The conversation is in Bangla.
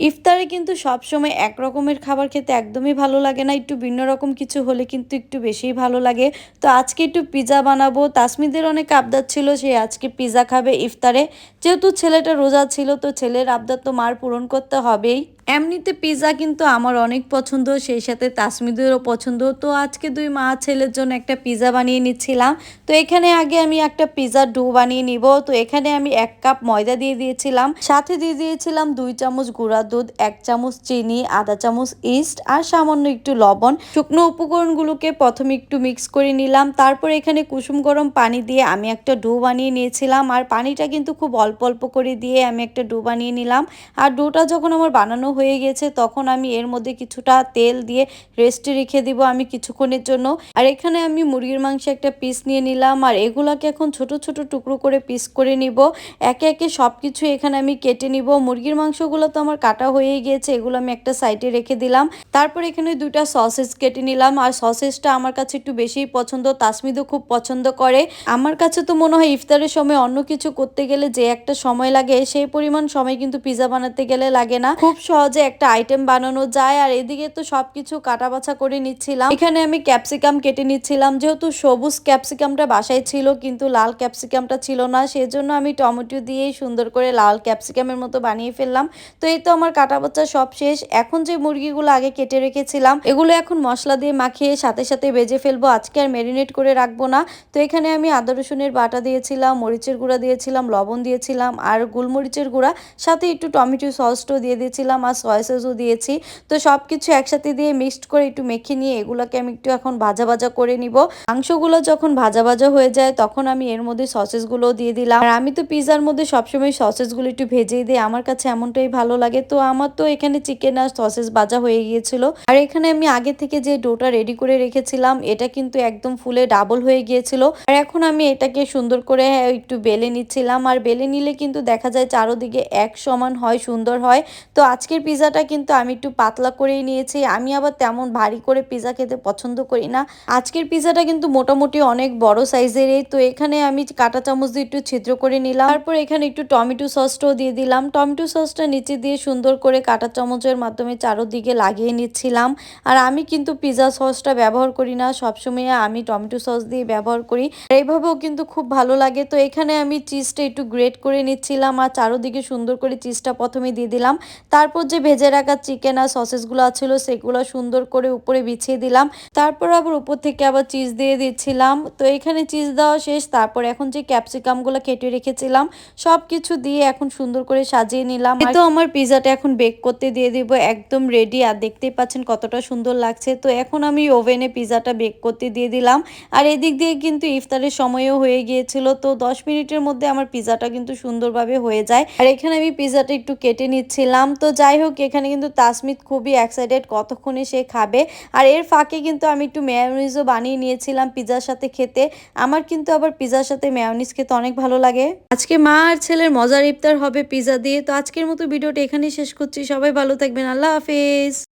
ইফতারে কিন্তু সবসময় এক রকমের খাবার খেতে একদমই ভালো লাগে না। একটু ভিন্ন রকম কিছু হলে কিন্তু একটু বেশিই ভালো লাগে। তো আজকে একটু পিজা বানাবো। তাসমিদের অনেক আবদার ছিল, সে আজকে পিজা খাবে ইফতারে। যেহেতু ছেলেটা রোজা ছিল, তো ছেলের আবদার তো মার পূরণ করতে হবেই। এমনিতে পিৎজা কিন্তু আমার অনেক পছন্দ, সেই সাথে তাসমিদেরও পছন্দ। তো আজকে দুই মা ছেলের জন্য একটা পিৎজা বানিয়ে নিচ্ছিলাম। তো এখানে আগে আমি একটা পিৎজার ডো বানিয়ে নিব। তো এখানে আমি এক কাপ ময়দা দিয়ে দিয়েছিলাম। সাথে দিয়ে দিয়েছিলাম দুই চামচ গুঁড়া দুধ, এক চামচ চিনি, আধা চামচ ইস্ট আর সামান্য একটু লবণ। শুকনো উপকরণগুলোকে প্রথমে একটু মিক্স করে নিলাম। তারপর এখানে কুসুম গরম পানি দিয়ে আমি একটা ডো বানিয়ে নিয়েছিলাম। আর পানিটা কিন্তু খুব অল্প অল্প করে দিয়ে আমি একটা ডো বানিয়ে নিলাম। আর ডোটা যখন আমার বানানো হয়ে গেছে, তখন আমি এর মধ্যে কিছুটা তেল দিয়ে রেস্টে রেখে দিব আমি কিছুক্ষণের জন্য। আর এখানে আমি মুরগির মাংস একটা পিস নিয়ে নিলাম, আর এগুলাকে এখন ছোট ছোট টুকরো করে পিস করে নিব। একে একে সব কিছু এখানে আমি কেটে নিব। মুরগির মাংসগুলো তো আমার কাটা হয়ে গিয়েছে, এগুলো আমি একটা সাইডে রেখে দিলাম। তারপর এখানে দুটা সসেস কেটে নিলাম, আর সসেসটা আমার কাছে একটু বেশিই পছন্দ, তাসমিদও খুব পছন্দ করে। আমার কাছে তো মনে হয় ইফতারের সময় অন্য কিছু করতে গেলে যে একটা সময় লাগে, সেই পরিমাণ সময় কিন্তু পিজা বানাতে গেলে লাগে না। খুব সহজে একটা আইটেম বানানো যায়, আর এদিকে তো সবকিছু কাটা বাছা করে নিচ্ছিলাম। এখানে আমি ক্যাপসিকাম কেটে নিচ্ছিলাম, যেহেতু সবুজ ক্যাপসিকামটা বাসায় ছিল, কিন্তু লাল ক্যাপসিকামটা ছিল না, সেজন্য আমি টমেটো দিয়েই সুন্দর করে লাল ক্যাপসিকামের মতো বানিয়ে ফেললাম। তো এই তো আমার কাটা বাচ্চা সব শেষ। এখন যে মুরগিগুলো আগে কেটে রেখেছিলাম, এগুলো এখন মশলা দিয়ে মাখিয়ে সাথে সাথে বেজে ফেলব। আজকে আর ম্যারিনেট করে রাখব না। তো এখানে আমি আদা, রসুনের বাটা দিয়েছিলাম, মরিচের গুঁড়া দিয়েছিলাম, লবণ দিয়েছিলাম, আর গোলমরিচের গুঁড়া, সাথে একটু টমেটো সসটাও দিয়ে দিয়েছিলাম, আর সয়া সসও দিয়েছি। তো সব কিছু একসাথে দিয়ে মিক্সড করে একটু মেখে নিয়ে এগুলোকে আমি একটু এখন ভাজা ভাজা করে নিব। মাংসগুলো যখন ভাজা ভাজা হয়ে যায় তখন আমি এর মধ্যে সসেসগুলোও দিয়ে দিলাম। আর আমি তো পিজার মধ্যে সবসময় সসেসগুলো একটু ভেজেই দিই। আমার কাছে এমনটাই ভালো লাগে। তো আমার তো এখানে চিকেন আর সসেস ভাজা হয়ে গিয়েছিল। আর এখানে আমি আগে থেকে যে ডোটা রেডি করে রেখেছিলাম, এটা কিন্তু একদম ফুলে ডাবল হয়ে গিয়েছিল। আর এখন আমি এটাকে সুন্দর করে একটু বেলে নিচ্ছিলাম। আর বেলে নিলে কিন্তু দেখা যায় চারোদিকে এক সমান হয়, সুন্দর হয়। তো আজকের পিজাটা কিন্তু আমি একটু পাতলা করেই নিয়েছি। আমি আবার তেমন ভারী করে পিজা খেতে পছন্দ করি না। আজকের পিজাটা কিন্তু মোটামুটি অনেক বড় সাইজেরই। তো এখানে আমি কাটা চামচ দিয়ে একটু ছিদ্র করে নিলাম। তারপর এখানে একটু টমেটো সসটাও দিয়ে দিলাম। টমেটো সসটা নিচে দিয়ে সুন্দর করে কাটা চামচের মাধ্যমে চারোদিকে লাগিয়ে নিচ্ছিলাম। আর আমি কিন্তু পিজা সসটা ব্যবহার করি না। সবসময় আমি টমেটো সস দিয়ে ব্যবহার করি। এইভাবেও কিন্তু খুব ভালো লাগে। তো এখানে আমি চিজটা একটু গ্রেট করে নিচ্ছিলাম। আর চারোদিকে সুন্দর করে চিজটা প্রথমে দিয়ে দিলাম। তারপর ভেজে রাখা চিকেন আর সসেসগুলো ছিল সেগুলো সুন্দর করে উপরে বিছিয়ে দিলাম। তারপর আবার উপর থেকে আবার চিজ দিয়ে দিচ্ছিলাম। তো এখানে চিজ দেওয়া শেষ। তারপর এখন যে ক্যাপসিকামগুলো কেটে রেখেছিলাম সব কিছু দিয়ে এখন সুন্দর করে সাজিয়ে নিলাম। তো আমার পিজাটা এখন বেক করতে দিয়ে দিব একদম রেডি আর দেখতেই পাচ্ছেন কতটা সুন্দর লাগছে। তো এখন আমি ওভেনে পিজাটা বেক করতে দিয়ে দিলাম। আর এদিক দিয়ে কিন্তু ইফতারের সময়ও হয়ে গিয়েছিল। তো দশ মিনিটের মধ্যে আমার পিজাটা কিন্তু সুন্দরভাবে হয়ে যায়। আর এখানে আমি পিজাটা একটু কেটে নিচ্ছিলাম। তো যাই হোক এখানে কিন্তু তাসমিত খুবই এক্সাইটেড কতক্ষণে সে খাবে। আর এর ফাঁকে কিন্তু আমি একটু মেয়নিজও বানিয়ে নিয়েছিলাম পিজার সাথে খেতে। আমার কিন্তু আবার পিজার সাথে মেয়নিজ খেতে অনেক ভালো লাগে। আজকে মা আর ছেলের মজার ইফতার হবে পিজা দিয়ে। তো আজকের মতো ভিডিওটা এখানেই শেষ করছি। সবাই ভালো থাকবেন। আল্লাহ হাফেজ।